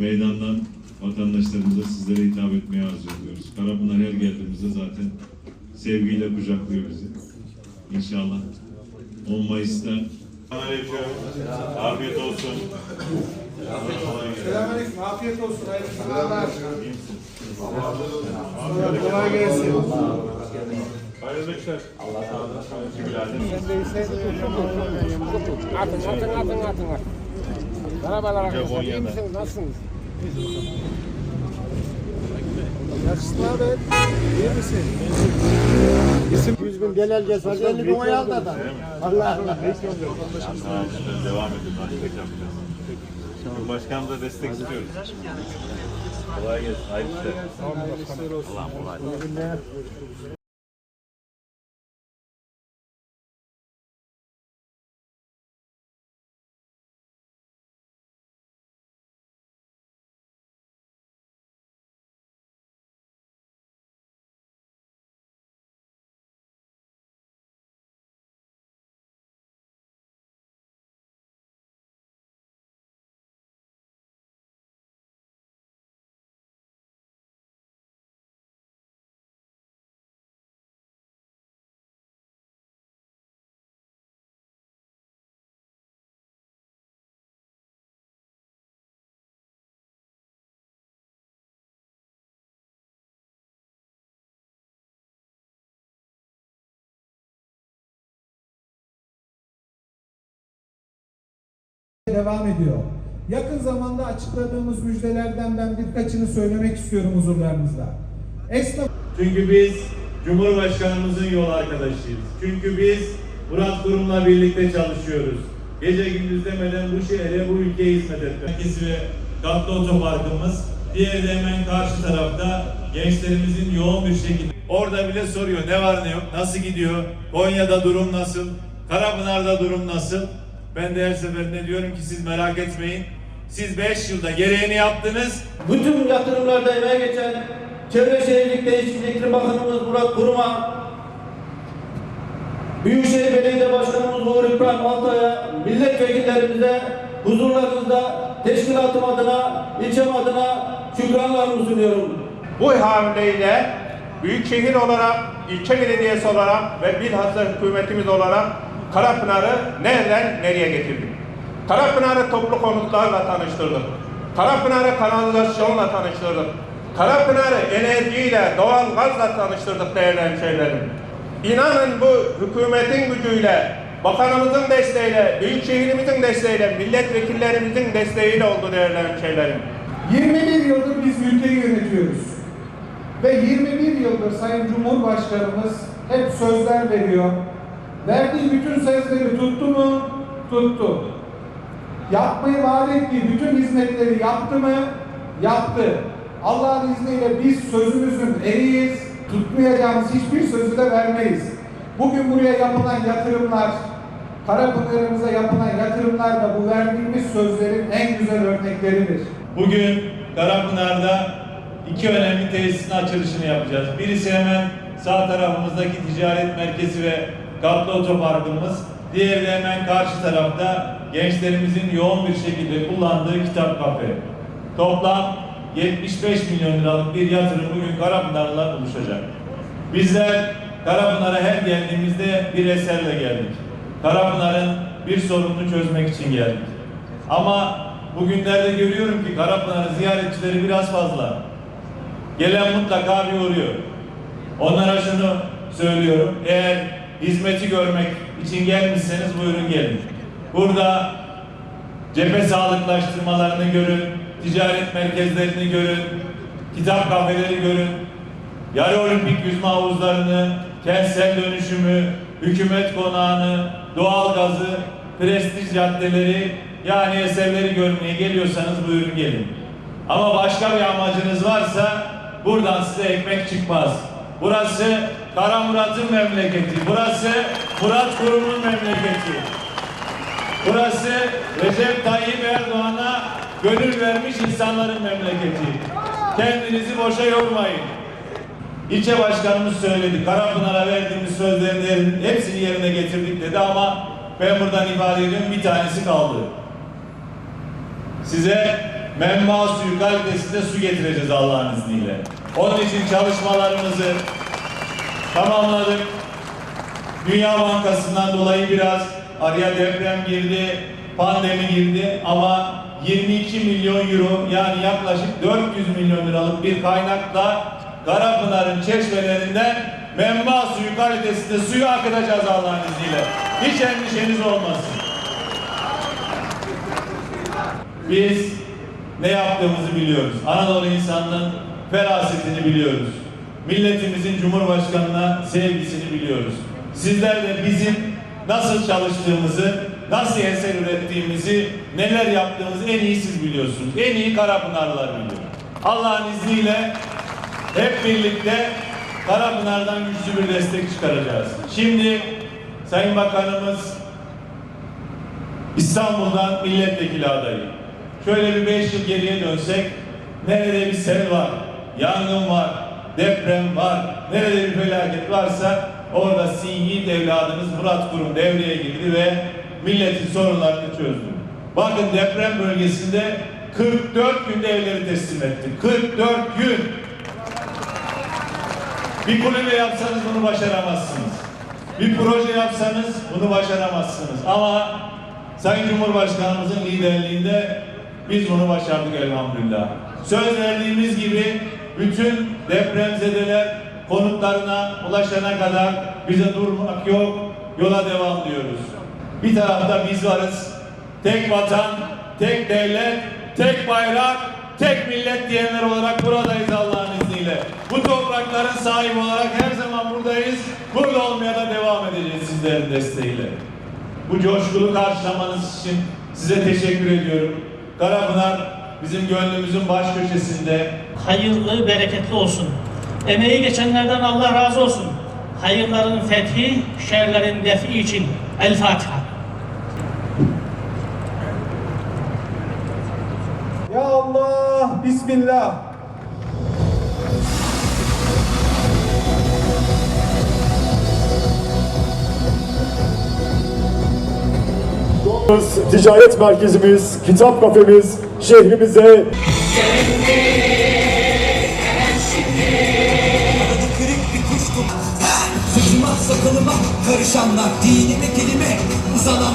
meydandan vatandaşlarımıza sizlere hitap etmeye arzu ediyoruz. Karapınar her geldiğimizde zaten sevgiyle kucaklıyor bizi. İnşallah 10 Mayıs'ta Aleyküm. Afiyet olsun. Selamünaleyküm. Afiyet olsun. Hayırlı. Kolay gelsin. Hayırlı işler. Atın atın atın atın atın. Merhabalar arkadaşlar. İyi misiniz? Nasılsınız? Yakışıklı abi. İyi misin? İsim 100 bin genelgesi var. 50 bin oy aldı adam. Allah Allah. Devam edin. Cumhurbaşkanımıza destek istiyoruz. Kolay gelsin. Hayırlı işler. Allah'ım kolay. Devam ediyor. Yakın zamanda açıkladığımız müjdelerden ben birkaçını söylemek istiyorum huzurlarınızda. Esnaf Çünkü biz Cumhurbaşkanımızın yol arkadaşıyız. Çünkü biz Murat Kurum'la birlikte çalışıyoruz. Gece gündüz demeden bu şehre, bu ülkeye hizmet etmek. Merkezi ve katlı otoparkımız. Diğeri de hemen karşı tarafta gençlerimizin yoğun bir şekilde. Orada bile soruyor ne var ne yok, nasıl gidiyor, Konya'da durum nasıl, Karapınar'da durum nasıl? Ben de her seferinde diyorum ki siz merak etmeyin. Siz 5 yılda gereğini yaptınız. Bütün yatırımlarda emeğe geçen Çevre Şehircilik Değişiklik İklim Bakanımız Murat Kurum'a, Büyükşehir Belediye Başkanımız Uğur İbrahim Altay'a, milletvekillerimize huzurlarınızda teşkilatım adına, ilçem adına şükranlarımı sunuyorum. Bu hamleyle büyükşehir olarak, ilçe belediyesi olarak ve bilhassa hükümetimiz olarak Karapınar'ı nereden nereye getirdik? Karapınar'ı toplu konutlarla tanıştırdık. Karapınar'ı kanalizasyonla tanıştırdık. Karapınar'ı enerjiyle, doğal gazla tanıştırdık değerli hemşehrilerim. İnanın bu hükümetin gücüyle, bakanımızın desteğiyle, büyükşehirimizin desteğiyle, milletvekillerimizin desteğiyle oldu değerli hemşehrilerim. 21 yıldır biz ülkeyi yönetiyoruz. Ve 21 yıldır Sayın Cumhurbaşkanımız hep sözler veriyor. Verdiği bütün sözleri tuttu mu? Tuttu. Yapmayı vaat ettiği bütün hizmetleri yaptı mı? Yaptı. Allah'ın izniyle biz sözümüzün eriyiz. Tutmayacağımız hiçbir sözü de vermeyiz. Bugün buraya yapılan yatırımlar, Karapınar'ımıza yapılan yatırımlar da bu verdiğimiz sözlerin en güzel örnekleridir. Bugün Karapınar'da iki önemli tesisin açılışını yapacağız. Birisi hemen sağ tarafımızdaki ticaret merkezi ve katlı otoparkımız. Diğeri de hemen karşı tarafta gençlerimizin yoğun bir şekilde kullandığı kitap kafe. Toplam 75 milyon liralık bir yatırım bugün Karapınar'la buluşacak. Bizler Karapınar'a her geldiğimizde bir eserle geldik. Karapınar'ın bir sorununu çözmek için geldik. Ama bugünlerde görüyorum ki Karapınar'ın ziyaretçileri biraz fazla. Gelen mutlaka bir uğruyor. Onlara şunu söylüyorum. Eğer hizmeti görmek için gelmişseniz buyurun gelin. Burada cephe sağlıklaştırmalarını görün, ticaret merkezlerini görün, kitap kafeleri görün, yarı olimpik yüzme havuzlarını, kentsel dönüşümü, hükümet konağını, doğalgazı, prestij caddeleri yani eserleri görmeye geliyorsanız buyurun gelin. Ama başka bir amacınız varsa buradan size ekmek çıkmaz. Burası Kara Murat'ın memleketi. Burası Murat Kurum'un memleketi. Burası Recep Tayyip Erdoğan'a gönül vermiş insanların memleketi. Kendinizi boşa yormayın. İlçe başkanımız söyledi. Karapınar'a verdiğimiz sözlerin hepsini yerine getirdik dedi ama ben buradan ifade ediyorum bir tanesi kaldı. Size menba suyu kalitesinde su getireceğiz Allah'ın izniyle. Onun için çalışmalarımızı tamamladık. Dünya Bankası'ndan dolayı biraz araya deprem girdi, pandemi girdi ama 22 milyon euro yani yaklaşık 400 milyon liralık bir kaynakla Karapınar'ın çeşmelerinden menba suyu kalitesinde suyu akıtacağız Allah'ın izniyle. Hiç endişeniz olmasın. Biz ne yaptığımızı biliyoruz. Anadolu insanının ferasetini biliyoruz. Milletimizin Cumhurbaşkanına sevgisini biliyoruz. Sizler de bizim nasıl çalıştığımızı, nasıl eser ürettiğimizi, neler yaptığımızı en iyi siz biliyorsunuz. En iyi Karapınarlılar biliyor. Allah'ın izniyle hep birlikte Karapınar'dan güçlü bir destek çıkaracağız. Şimdi Sayın Bakanımız İstanbul'dan milletvekili adayı. Şöyle bir beş yıl geriye dönsek, nerede bir sel var, yangın var, deprem var, nerede bir felaket varsa orada sihi evladınız Murat Kurum devreye girdi ve milletin sorunlarını çözdü. Bakın deprem bölgesinde 44 günde evleri teslim etti. 44 gün. Bir kulübe yapsanız bunu başaramazsınız. Bir proje yapsanız bunu başaramazsınız. Ama Sayın Cumhurbaşkanımızın liderliğinde biz bunu başardık elhamdülillah. Söz verdiğimiz gibi bütün depremzedeler konutlarına ulaşana kadar bize durmak yok, yola devam diyoruz. Bir tarafta biz varız. Tek vatan, tek devlet, tek bayrak, tek millet diyenler olarak buradayız Allah'ın izniyle. Bu toprakların sahibi olarak her zaman buradayız. Burada olmaya da devam edeceğiz sizlerin desteğiyle. Bu coşkulu karşılamanız için size teşekkür ediyorum. Karapınar bizim gönlümüzün baş köşesinde. hayırlı, bereketli olsun. Emeği geçenlerden Allah razı olsun. Hayırların fethi, şerlerin defi için El Fatiha. Ya Allah, Bismillah. Ticaret merkezimiz, kitap kafemiz şehrimize. Sakalıma karışanlar Dinime dilime uzanan